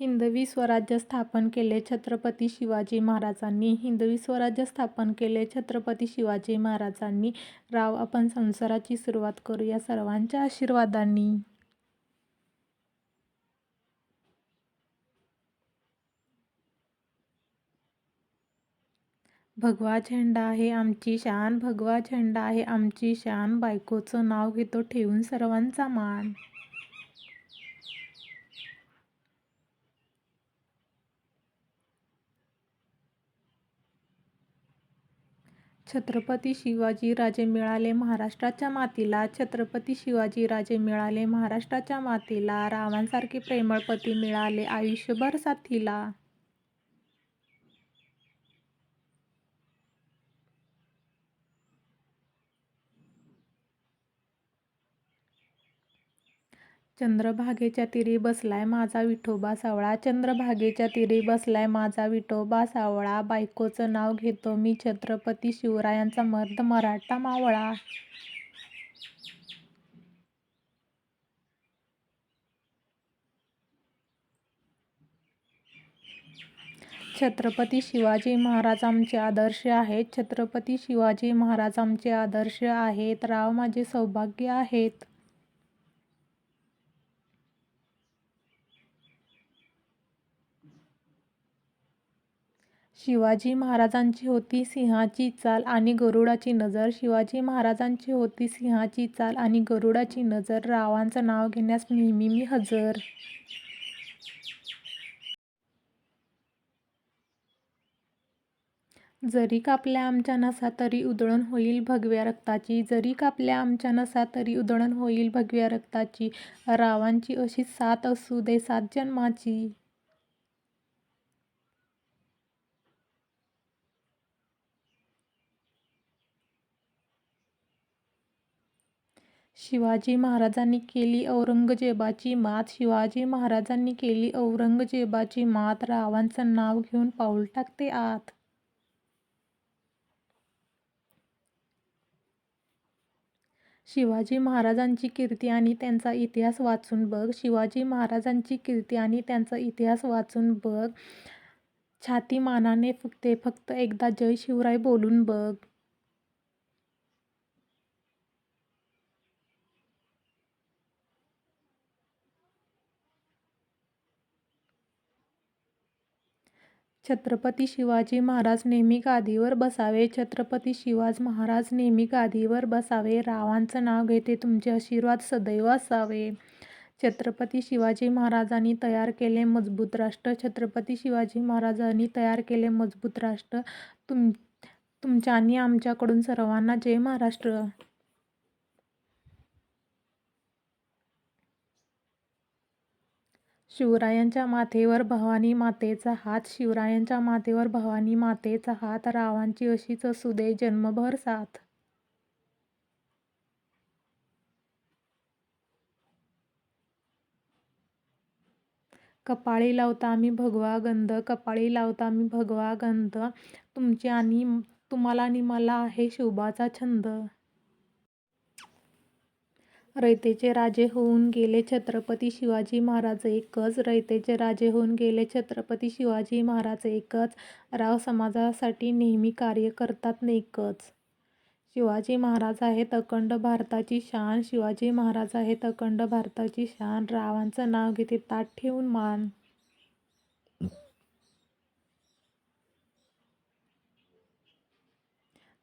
हिंदवी स्वराज्य स्थापन केले छत्रपती शिवाजी महाराजांनी. हिंदवी स्वराज्य स्थापन केले छत्रपती शिवाजी महाराजांनी. राव आपण संसाराची सुरुवात करूया सर्वांच्या आशीर्वादांनी. भगवा झेंडा आहे आमची शान भगवा झेंडा आहे आमची शान. बायकोचं नाव घेतो ठेवून सर्वांचा मान. छत्रपती शिवाजी राजे मिळाले महाराष्ट्राच्या मातीला. छत्रपती शिवाजी राजे मिळाले महाराष्ट्राच्या मातीला. रावांसारखे प्रेमळ पती मिळाले आयुष्यभर साथीला. चंद्रभागेच्या तिरी बसलाय माझा विठोबा सावळा. चंद्रभागेच्या तिरी बसलाय माझा विठोबा सावळा. बायकोचं नाव घेतो मी छत्रपती शिवरायांचा मर्द मराठा मावळा. छत्रपती शिवाजी महाराज आमचे आदर्श आहेत. छत्रपती शिवाजी महाराज आमचे आदर्श आहेत. राव माझे सौभाग्य आहेत. शिवाजी महाराजांची होती सिंहाची चाल आणि गरुडाची नजर. शिवाजी महाराजांची होती सिंहाची चाल आणि गरुडाची नजर. रावांचं नाव घेण्यास नेहमी मी हजर. जरी कापल्या आमच्या नसा तरी उधळण होईल भगव्या रक्ताची. जरी कापल्या आमच्या नसा तरी उधळण होईल भगव्या रक्ताची. रावांची अशी साथ असू दे सात जन्माची. शिवाजी महाराजांनी केली औरंगजेबाची मात. शिवाजी महाराजांनी केली औरंगजेबाची मात. रावांचं नाव घेऊन पाऊल टाकते आत. शिवाजी महाराजांची कीर्ती आणि त्यांचा इतिहास वाचून बघ. शिवाजी महाराजांची कीर्ती आणि त्यांचा इतिहास वाचून बघ. छाती मानाने फुगते फक्त एकदा जय शिवराय बोलून बघ. छत्रपती शिवाजी महाराज नेहमी गादीवर बसावे. छत्रपती शिवाजी महाराज नेहमी गादीवर बसावे. रावांचं नाव घेते तुमचे आशीर्वाद सदैव असावे. छत्रपती शिवाजी महाराजांनी तयार केले मजबूत राष्ट्र. छत्रपती शिवाजी महाराजांनी तयार केले मजबूत राष्ट्र. तुम तुमच्या आणि आमच्याकडून सर्वांना जय महाराष्ट्र. शिवरायांच्या माथेवर भवानी मातेचा हात शिवरायांच्या माथेवर भवानी मातेचा हात रावांची अशीच असू दे जन्मभर साथ. कपाळी लावता मी भगवा गंध कपाळी लावता मी भगवा गंध. तुमचे आणि तुम्हाला आणि मला आहे शुभाचा छंद. रयतेचे राजे होऊन गेले छत्रपती शिवाजी महाराज एकच. रयतेचे राजे होऊन गेले छत्रपती शिवाजी महाराज एकच. राव समाजासाठी नेहमी कार्य करतात नेकच शिवाजी महाराज आहेत अखंड भारताची शान. शिवाजी महाराज आहेत अखंड भारताची शान. रावांचं नाव घेते ताट ठेवून मान.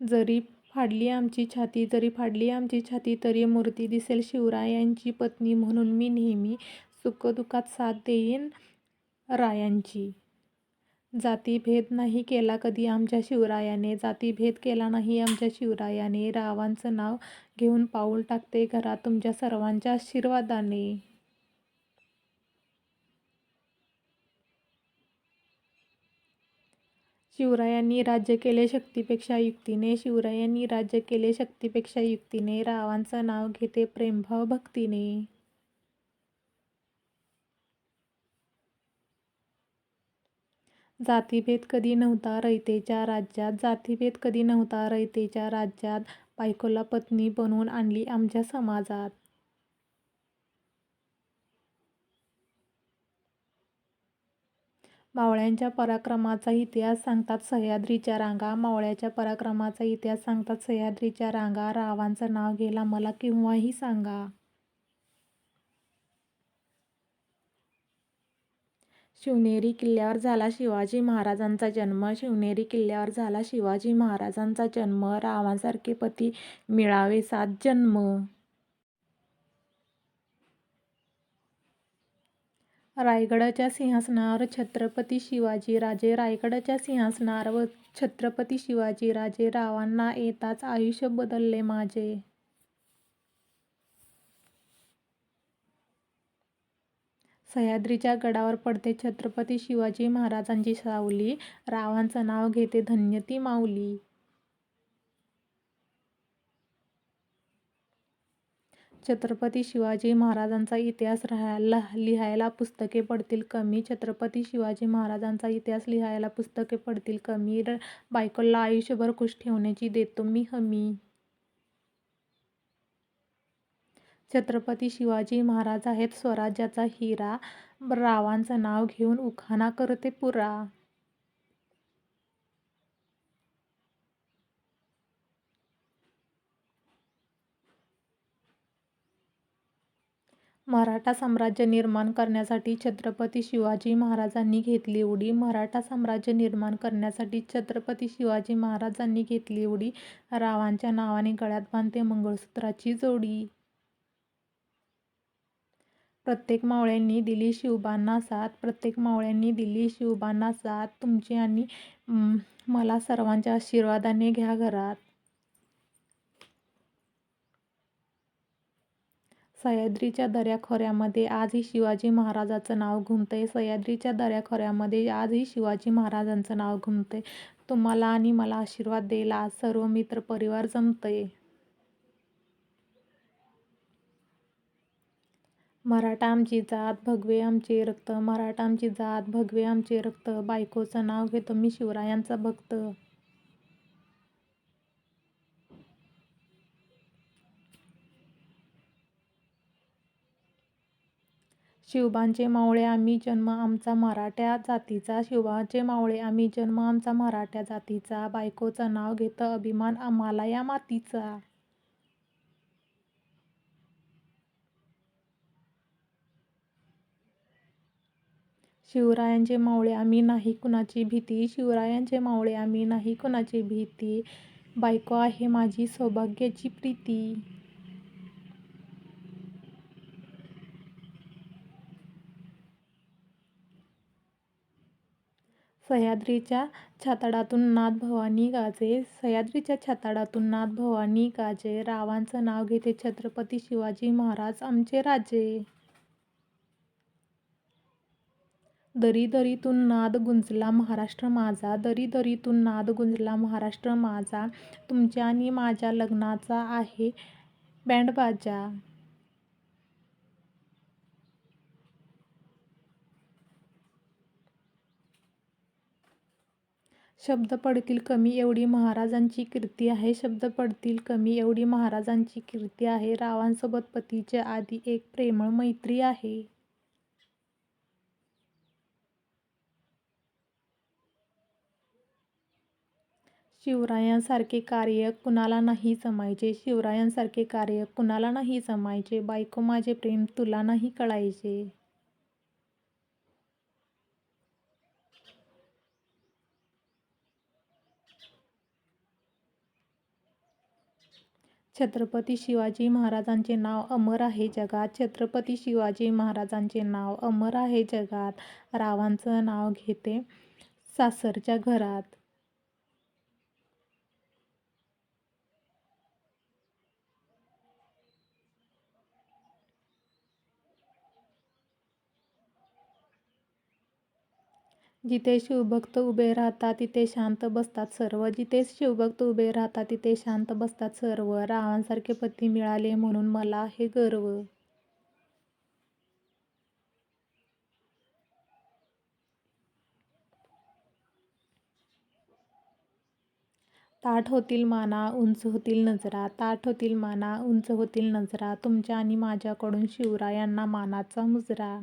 जरी फाडली आमची छाती जरी फाडली आमची छाती तरी मूर्ती दिसेल शिवरायांची पत्नी म्हणून मी नेहमी सुखदुःखात साथ देईन रायांची. जातीभेद नाही केला कधी आमच्या शिवरायाने जातीभेद केला नाही आमच्या शिवरायाने. रावांचं नाव घेऊन पाऊल टाकते घरात तुमच्या सर्वांच्या आशीर्वादाने. शिवरायांनी राज्य केले शक्तीपेक्षा युक्तीने. शिवरायांनी राज्य केले शक्तीपेक्षा युक्तीने. रावांचं नाव घेते प्रेमभाव भक्तीने. जातीभेद कधी नव्हता रयतेच्या राज्यात. जातीभेद कधी नव्हता रयतेच्या राज्यात. बायकोला पत्नी बनवून आणली आमच्या समाजात. मावळ्यांच्या पराक्रमाचा इतिहास सांगतात सह्याद्रीच्या रांगा. मावळ्याच्या पराक्रमाचा इतिहास सांगतात सह्याद्रीच्या रांगा. रावांचं नाव गेला मला केव्हाही सांगा. शिवनेरी किल्ल्यावर झाला शिवाजी महाराजांचा जन्म. शिवनेरी किल्ल्यावर झाला शिवाजी महाराजांचा जन्म. रावांसारखे पती मिळावे सात जन्म. रायगडाच्या सिंहासनावर छत्रपती शिवाजी राजे रायगडाच्या सिंहासनावर व छत्रपती शिवाजीराजे रावांना येताच आयुष्य बदलले माझे. सह्याद्रीच्या गडावर पडते छत्रपती शिवाजी महाराजांची सावली. रावांचं नाव घेते धन्य ती माऊली. छत्रपती शिवाजी महाराजांचा इतिहास राहायला लिहायला पुस्तके पडतील कमी. छत्रपती शिवाजी महाराजांचा इतिहास लिहायला पुस्तके पडतील कमी. र बायकोला आयुष्यभर खुश ठेवण्याची देतो मी हमी. छत्रपती शिवाजी महाराज आहेत स्वराज्याचा हिरा. रावांचं नाव घेऊन उखाणा करते पुरा. मराठा साम्राज्य निर्माण करण्यासाठी छत्रपती शिवाजी महाराजांनी घेतली उडी. मराठा साम्राज्य निर्माण करण्यासाठी छत्रपती शिवाजी महाराजांनी घेतली उडी. रावांच्या नावाने गळ्यात बांधते मंगळसूत्राची जोडी. प्रत्येक मावळ्यांनी दिली शिवबांना साथ. प्रत्येक मावळ्यांनी दिली शिवबांना साथ. तुमची आणि मला सर्वांच्या आशीर्वादाने घ्या घरात. सह्याद्रीच्या दऱ्याखोऱ्यामध्ये आजही शिवाजी महाराजांचं नाव घुमतंय. सह्याद्रीच्या दऱ्याखोऱ्यामध्ये आजही शिवाजी महाराजांचं नाव घुमतंय. तुम्हाला आणि मला आशीर्वाद द्यायला आज सर्व मित्र परिवार जमतंय. मराठा आमची जात भगवे आमचे रक्त. मराठा आमची जात भगवे आमचे रक्त. बायकोचं नाव घेतो मी शिवरायांचा भक्त. शिवबांचे मावळे आम्ही जन्म आमचा मराठ्या जातीचा. शिवबांचे मावळे आम्ही जन्म आमचा मराठ्या जातीचा. बायकोचं नाव घेतं अभिमान आम्हाला या मातीचा. शिवरायांचे मावळे आम्ही नाही कुणाची भीती. शिवरायांचे मावळे आम्ही नाही कुणाची भीती. बायको आहे माझी सौभाग्याची प्रीती. सह्याद्रीच्या छाताडातून नाद भवानी गाजे. सह्याद्रीच्या छाताडातून नाद भवानी गाजे. रावांचं नाव घेते छत्रपती शिवाजी महाराज आमचे राजे. दरी दरीतून नाद गुंजला महाराष्ट्र माझा. दरी दरीतून नाद गुंजला महाराष्ट्र माझा. तुमच्या आणि माझ्या लग्नाचा आहे बँडबाजा शब्द पडतील कमी एवढी महाराजांची कीर्ती आहे. शब्द पडतील कमी एवढी महाराजांची कीर्ती आहे. रावांसोबत पतीच्या आधी एक प्रेमळ मैत्री आहे. शिवरायांसारखे कार्य कुणाला नाही जमायचे. शिवरायांसारखे कार्य कुणाला नाही जमायचे. बायको माझे प्रेम तुला नाही कळायचे. छत्रपती शिवाजी महाराजांचे नाव अमर आहे जगात. छत्रपती शिवाजी महाराजांचे नाव अमर आहे जगात. रावांचं नाव घेते सासरच्या घरात. जिथे शिवभक्त उभे राहतात तिथे शांत बसतात सर्व. जिथे शिवभक्त उभे राहतात तिथे शांत बसतात सर्व. रावांसारखे पती मिळाले म्हणून मला हे गर्व. ताठ होतील माना उंच होतील नजरा. ताठ होतील माना उंच होतील नजरा. तुमच्या आणि माझ्याकडून शिवरायांना मानाचा मुजरा.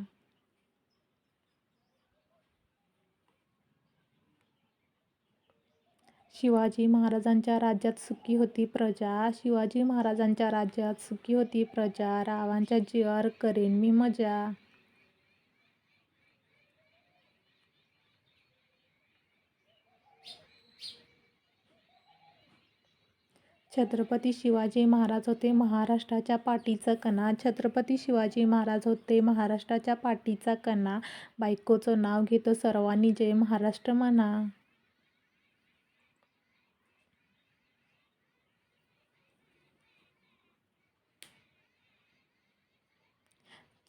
शिवाजी महाराजांच्या राज्यात सुखी होती प्रजा. शिवाजी महाराजांच्या राज्यात सुखी होती प्रजा. रावांच्या जीवावर करेन मी मजा. छत्रपती शिवाजी महाराज होते महाराष्ट्राच्या पाठीचा कणा. छत्रपती शिवाजी महाराज होते महाराष्ट्राच्या पाठीचा कणा. बायकोचं नाव घेतो सर्वांनी जय महाराष्ट्र म्हणा.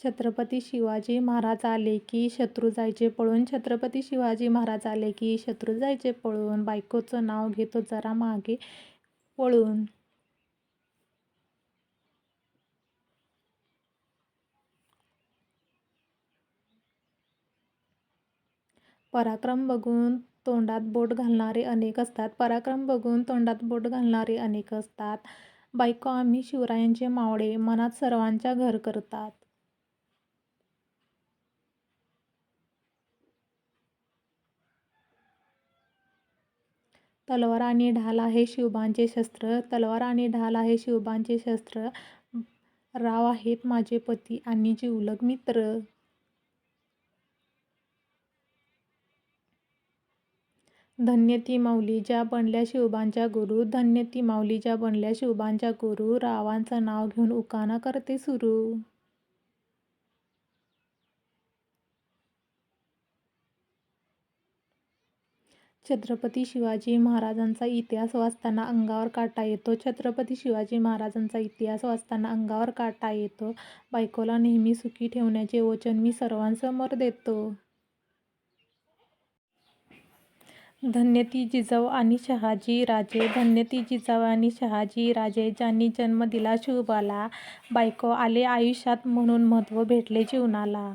छत्रपती शिवाजी महाराज आले की शत्रू जायचे पळून. छत्रपती शिवाजी महाराज आले की शत्रू जायचे पळून. बायकोचं नाव घेतो जरा मागे वळून पराक्रम बघून तोंडात बोट घालणारे अनेक असतात. पराक्रम बघून तोंडात बोट घालणारे अनेक असतात. बायको आम्ही शिवरायांचे मावळे. मनात सर्वांच्या घर करतात. तलवार आणि ढाल आहे शिवबांचे शस्त्र. तलवार आणि ढाल आहे शिवबांचे शस्त्र. राव आहेत माझे पती आणि जिवलग मित्र. धन्य ती माऊली ज्या बनल्या शिवबांच्या गुरु. धन्य ती माऊली ज्या बनल्या शिवबांच्या गुरु. रावांचं नाव घेऊन उकाना करते सुरू. छत्रपती शिवाजी महाराजांचा इतिहास वाचताना अंगावर काटा येतो. छत्रपती शिवाजी महाराजांचा इतिहास वाचताना अंगावर काटा येतो. बायकोला नेहमी सुखी ठेवण्याचे वचन मी सर्वांसमोर देतो. धन्य ती जिजाऊ आणि शहाजी राजे. धन्य ती जिजाऊ आणि शहाजी राजे ज्यांनी जन्म दिला शिवबाला बायको आले आयुष्यात म्हणून महत्त्व भेटले जीवनाला.